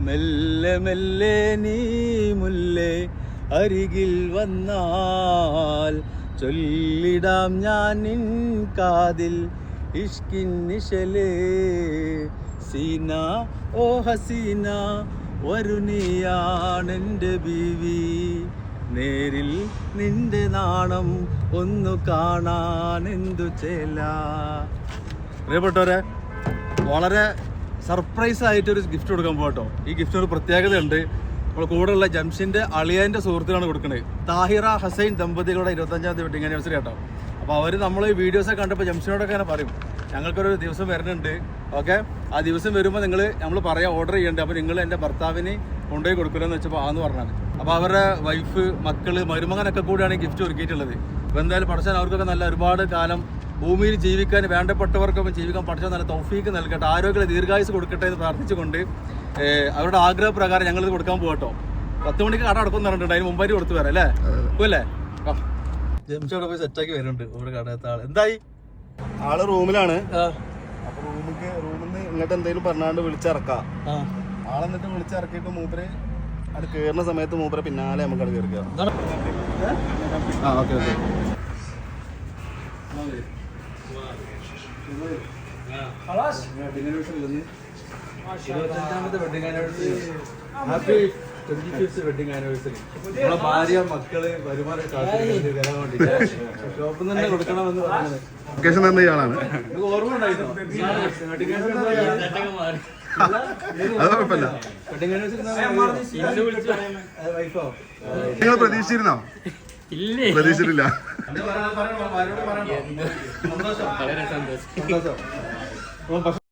മെല്ലെ മെല്ലെ നീ മുല്ലേ അരികിൽ വന്നാൽ ചൊല്ലിടാം ഞാൻ നിൻ കാതിൽ ഇഷ്കിൻ നിശലേ. സീന ഓ ഹസീന വരുണിയാണെന്റെ ബീവി. നേരിൽ നിന്റെ നാണം ഒന്നു കാണാൻ എന്തു ചേല. പ്രിയപ്പെട്ടവരെ വളരെ സർപ്രൈസ് ആയിട്ട് ഒരു ഗിഫ്റ്റ് കൊടുക്കാൻ പോകട്ടോ ഈ ഗിഫ്റ്റ് ഒരു പ്രത്യേകതയുണ്ട്. നമ്മുടെ കൂടെയുള്ള ജംഷിന്റെ അളിയന്റെ സുഹൃത്തുക്കളാണ് കൊടുക്കുന്നത് താഹിറ ഹസൈൻ ദമ്പതികളുടെ ഇരുപത്തഞ്ചാം തീയതി വെഡിങ് ആനിവേഴ്സറി കേട്ടോ അപ്പോൾ അവർ നമ്മൾ ഈ വീഡിയോസൊക്കെ കണ്ടപ്പോൾ ജംഷിനോടൊക്കെ അങ്ങനെ പറയും ഞങ്ങൾക്കൊരു ദിവസം വരുന്നുണ്ട്. ഓക്കെ? ആ ദിവസം വരുമ്പോൾ നിങ്ങൾ നമ്മൾ പറയാം ഓർഡർ ചെയ്യണ്ടേ. അപ്പോൾ നിങ്ങൾ എന്റെ ഭർത്താവിന് കൊണ്ടുപോയി കൊടുക്കണമെന്ന് വെച്ചപ്പോൾ ആന്ന് പറഞ്ഞാണ് അപ്പോൾ അവരുടെ വൈഫ് മക്കൾ മരുമകനൊക്കെ കൂടിയാണ് ഗിഫ്റ്റ് ഒരുക്കിയിട്ടുള്ളത്. അപ്പോൾ എന്തായാലും പഠിച്ചാൽ അവർക്കൊക്കെ നല്ല ഒരുപാട് കാലം ഭൂമിയിൽ ജീവിക്കാൻ വേണ്ടപ്പെട്ടവർക്കൊപ്പം ജീവിക്കാൻ പഠിച്ചാൽ നല്ല തൗഫീക്ക് നൽകട്ടെ ആരോഗ്യ ദീർഘായുസ് കൊടുക്കട്ടെ എന്ന് പ്രാർത്ഥിച്ചുകൊണ്ട് അവരുടെ ആഗ്രഹപ്രകാരം ഞങ്ങളിത് കൊടുക്കാൻ പോകട്ടോ പത്ത് മണിക്ക് കട അടക്കം പറഞ്ഞിട്ടുണ്ട് അതിന് മുമ്പായിട്ട് കൊടുത്തു വരാം അല്ലേ? പോയല്ലേ? അവിടെ പോയി സെറ്റാക്കി വരുന്നുണ്ട് ഇവിടെ കടയത്തെ ആൾ. എന്തായി? ആൾ റൂമിലാണ്. അപ്പൊ റൂമിക്ക് റൂമിൽ നിന്ന് ഇങ്ങോട്ട് എന്തെങ്കിലും പറഞ്ഞാണ്ട് വിളിച്ചിറക്കാം. ആളെന്നിട്ട് വിളിച്ചിറക്കിയിട്ട് മൂപ്പര് അത് കേറുന്ന സമയത്ത് മൂപ്പരെ പിന്നാലെ നമുക്ക് അത് കയറിക്കാം ആ okay okay. ഇരുപത്തഞ്ചാമത്തെ wedding anniversary happy twenty fifth wedding anniversary നമ്മളെ ഭാര്യ മക്കൾ വരുമാനം കാത്തിരിക്കുന്നത് വരാൻ വേണ്ടി ഷോപ്പിൽ തന്നെ കൊടുക്കണമെന്ന് പറഞ്ഞത്. ലൊക്കേഷൻ തന്ന ഇയാളാണ്. നിങ്ങൾക്ക് ഓർമ്മ ഉണ്ടായിരുന്നോ? അത് കുഴപ്പമില്ല. നിങ്ങൾ പ്രതീക്ഷിച്ചിരുന്നോ? ഇല്ലേ? പ്രതീക്ഷിച്ചിട്ടില്ല. സന്തോഷം. സന്തോഷം.